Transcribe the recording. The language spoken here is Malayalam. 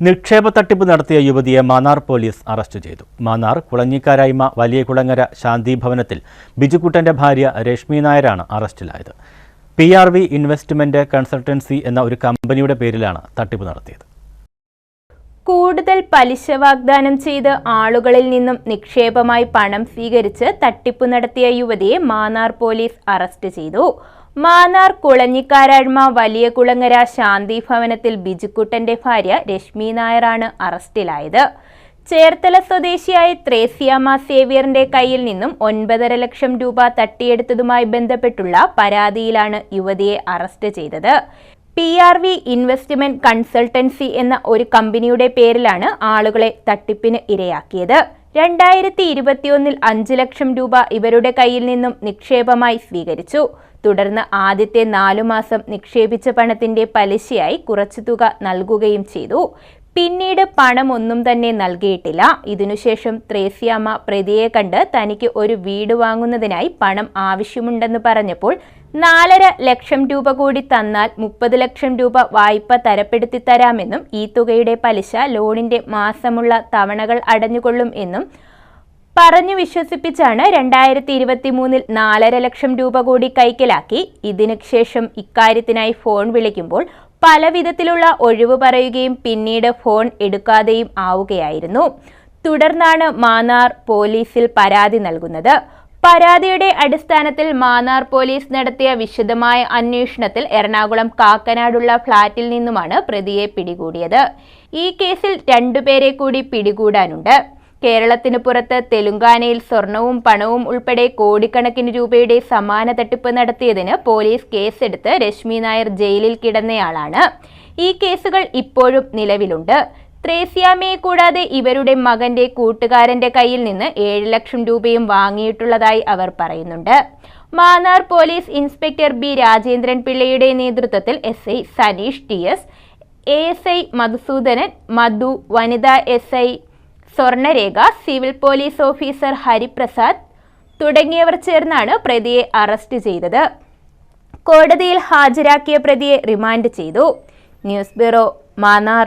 നിക്ഷേപ തട്ടിപ്പ് നടത്തിയ യുവതിയെ മാന്നാർ പോലീസ് അറസ്റ്റ് ചെയ്തു. മാന്നാർ കുളഞ്ഞിക്കാരായ്മ വലിയ കുളങ്ങര ശാന്തി ഭവനത്തിൽ ബിജുക്കുട്ടന്റെ ഭാര്യ രശ്മി നായരാണ് അറസ്റ്റിലായത്. P R V investment consultancy എന്ന ഒരു കമ്പനിയുടെ പേരിലാണ് തട്ടിപ്പ് നടത്തിയത്. കൂടുതൽ പലിശ വാഗ്ദാനം ചെയ്ത് ആളുകളിൽ നിന്നും നിക്ഷേപമായി പണം സ്വീകരിച്ച് തട്ടിപ്പ് നടത്തിയ യുവതിയെ മാന്നാർ പോലീസ് അറസ്റ്റ് ചെയ്തു. മാന്നാർ കുളഞ്ഞിക്കാരാഴ്മ വലിയ കുളങ്ങര ശാന്തി ഭവനത്തിൽ ബിജുക്കുട്ടന്റെ ഭാര്യ രശ്മി നായറാണ് അറസ്റ്റിലായത്. ചേർത്തല സ്വദേശിയായ ത്രേസ്യാമ സേവ്യറിന്റെ കയ്യിൽ നിന്നും ഒൻപതര ലക്ഷം രൂപ തട്ടിയെടുത്തതുമായി ബന്ധപ്പെട്ടുള്ള പരാതിയിലാണ് യുവതിയെ അറസ്റ്റ് ചെയ്തത്. P R V investment consultancy എന്ന ഒരു കമ്പനിയുടെ പേരിലാണ് ആളുകളെ തട്ടിപ്പിന് ഇരയാക്കിയത്. രണ്ടായിരത്തി ഇരുപത്തിയൊന്നിൽ അഞ്ച് ലക്ഷം രൂപ ഇവരുടെ കയ്യിൽ നിന്നും നിക്ഷേപമായി സ്വീകരിച്ചു. തുടർന്ന് ആദ്യത്തെ നാലു മാസം നിക്ഷേപിച്ച പണത്തിന്റെ പലിശയായി കുറച്ചു തുക നൽകുകയും ചെയ്തു. പിന്നീട് പണമൊന്നും തന്നെ നൽകിയിട്ടില്ല. ഇതിനുശേഷം ത്രേസ്യാമ്മ പ്രതിയെ കണ്ട് തനിക്ക് ഒരു വീട് വാങ്ങുന്നതിനായി പണം ആവശ്യമുണ്ടെന്ന് പറഞ്ഞപ്പോൾ നാലര ലക്ഷം രൂപ കൂടി തന്നാൽ മുപ്പത് ലക്ഷം രൂപ വായ്പ തരപ്പെടുത്തി തരാമെന്നും ഈ തുകയുടെ പലിശ ലോണിന്റെ മാസമുള്ള തവണകൾ അടഞ്ഞുകൊള്ളും എന്നും പറഞ്ഞു വിശ്വസിപ്പിച്ചാണ് രണ്ടായിരത്തി ഇരുപത്തി മൂന്നിൽ നാലര ലക്ഷം രൂപ കൂടി കൈക്കലാക്കി. ഇതിനു ശേഷം ഇക്കാര്യത്തിനായി ഫോൺ വിളിക്കുമ്പോൾ പല വിധത്തിലുള്ള ഒഴിവ് പറയുകയും പിന്നീട് ഫോൺ എടുക്കാതെയും ആവുകയായിരുന്നു. തുടർന്നാണ് മാന്നാർ പോലീസിൽ പരാതി നൽകുന്നത്. പരാതിയുടെ അടിസ്ഥാനത്തിൽ മാന്നാർ പോലീസ് നടത്തിയ വിശദമായ അന്വേഷണത്തിൽ എറണാകുളം കാക്കനാടുള്ള ഫ്ളാറ്റിൽ നിന്നുമാണ് പ്രതിയെ പിടികൂടിയത്. ഈ കേസിൽ രണ്ടുപേരെ കൂടി പിടികൂടാനുണ്ട്. കേരളത്തിന് പുറത്ത് തെലുങ്കാനയിൽ സ്വർണവും പണവും ഉൾപ്പെടെ കോടിക്കണക്കിന് രൂപയുടെ സമാന തട്ടിപ്പ് നടത്തിയതിന് പോലീസ് കേസെടുത്ത് രശ്മി നായർ ജയിലിൽ കിടന്നയാളാണ്. ഈ കേസുകൾ ഇപ്പോഴും നിലവിലുണ്ട്. ത്രേസ്യാമയെ കൂടാതെ ഇവരുടെ മകന്റെ കൂട്ടുകാരന്റെ കയ്യിൽ നിന്ന് ഏഴ് ലക്ഷം രൂപയും വാങ്ങിയിട്ടുള്ളതായി അവർ പറയുന്നുണ്ട്. Mannar police inspector B Rajendran പിള്ളയുടെ നേതൃത്വത്തിൽ S I Saneesh T S A S I Madhusoodanan Madhu വനിതാ S I Swarnarekha civil police officer Hariprasad തുടങ്ങിയവർ ചേർന്നാണ് പ്രതിയെ അറസ്റ്റ് ചെയ്തത്. കോടതിയിൽ ഹാജരാക്കിയ പ്രതിയെ റിമാൻഡ് ചെയ്തു. News bureau Mannar.